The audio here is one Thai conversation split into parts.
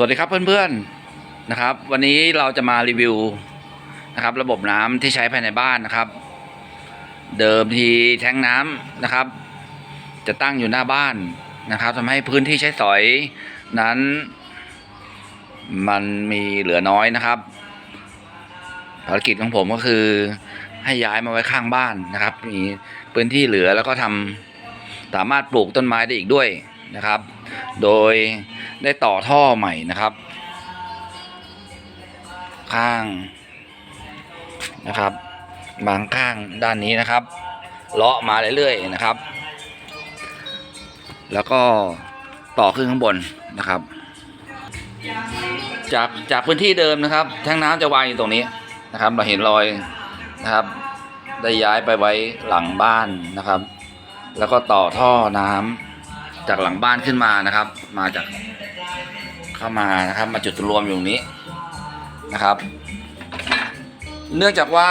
สวัสดีครับเพื่อนๆนะครับ วันนี้เราจะมารีวิวนะครับ ระบบน้ำที่ใช้ภายในบ้านนะครับ เดิมทีแทงน้ำนะครับ จะตั้งอยู่หน้าบ้านนะครับทำให้พื้นที่ใช้สอยนั้น มันมีเหลือน้อยนะครับภารกิจของผมก็คือให้ย้ายมาไว้ข้างบ้านนะครับ มีพื้นที่เหลือแล้วก็ทำสามารถปลูกต้นไม้ได้อีกด้วยนะครับ โดย ได้ต่อท่อใหม่นะครับ ข้างนะครับ บางข้างด้านนี้นะครับเลาะมาเรื่อยๆนะครับ แล้วก็ต่อขึ้นข้างบนนะครับ จากจากพื้นที่เดิมนะครับแท้งน้ำจะวางอยู่ตรงนี้นะครับ เราเห็นรอยนะครับ ได้ย้ายไปไว้หลังบ้านนะครับ แล้วก็ต่อท่อน้ำ จากหลังบ้านขึ้นมานะครับ มาจากเข้ามานะครับ มาจุดรวมอยู่ตรงนี้นะครับ เนื่องจากว่า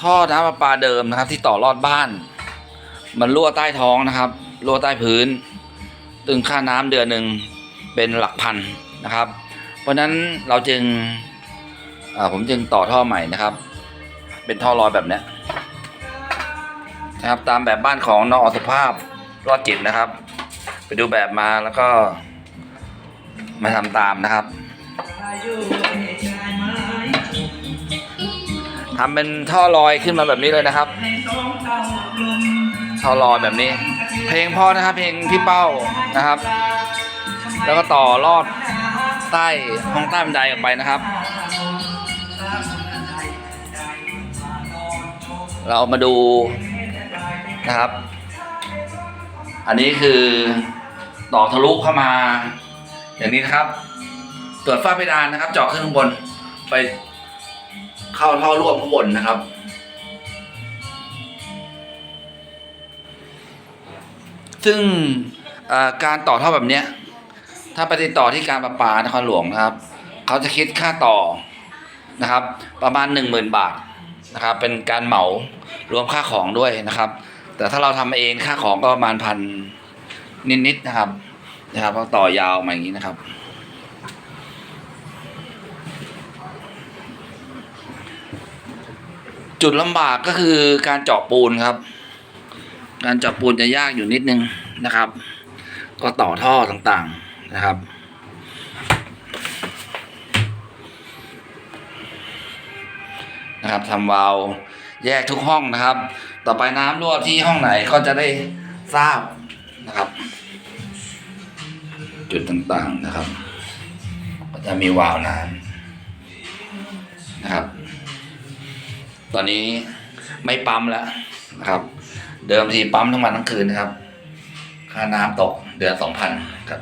ท่อน้ำประปาเดิมนะครับ ที่ต่อรอดบ้าน มันรั่วใต้ท้องนะครับรั่วใต้พื้น ตึงค่าน้ำเดือนหนึ่งเป็นหลักพันนะครับ เพราะฉะนั้นเราจึงผมจึงต่อท่อใหม่นะครับ เป็นท่อลอยแบบนี้นะครับ ตามแบบบ้านของนอสุภาพ รอดจิตนะครับ ไปดูแบบมาแล้วก็มาทำตามนะครับทำเป็นท่อลอยขึ้นมาแบบนี้เลยนะครับท่อลอยแบบนี้ เพลงพ่อนะครับ เพลงพี่เป้านะครับ แล้วก็ต่อลอดใต้ห้องใต้บันไดออกไปนะครับ เรามาดูนะครับ อันนี้คือต่อทะลุเข้ามา อย่างนี้นะครับ ตรวจฝ้าเพดานนะครับ เจาะขึ้นข้างบนไปเข้าท่อร่วมข้างบนนะครับ ซึ่งการต่อท่อแบบเนี้ย ถ้าไปติดต่อที่การประปานครหลวงนะครับ เขาจะคิดค่าต่อนะครับ ประมาณหนึ่งหมื่นบาทนะครับ เป็นการเหมารวมค่าของด้วยนะครับ แต่ถ้าเราทำเองค่าของก็ประมาณพันนิดๆนะครับ นะครับต่อยาวมาอย่างนี้นะครับ จุดลำบากก็คือการเจาะปูนครับ การเจาะปูนจะยากอยู่นิดนึงนะครับ ก็ต่อท่อต่างๆนะครับนะครับทำวาล์ว แยกทุกห้องนะครับ ต่อไปน้ำรั่วที่ห้องไหนก็จะได้ทราบนะครับ จุดต่างๆนะครับ ก็จะมีวาล์วน้ำนะครับ ตอนนี้ไม่ปั๊มแล้วนะครับ เดิมทีปั๊มทั้งวันทั้งคืนนะครับ ค่าน้ำตกเดือนสองพันครับ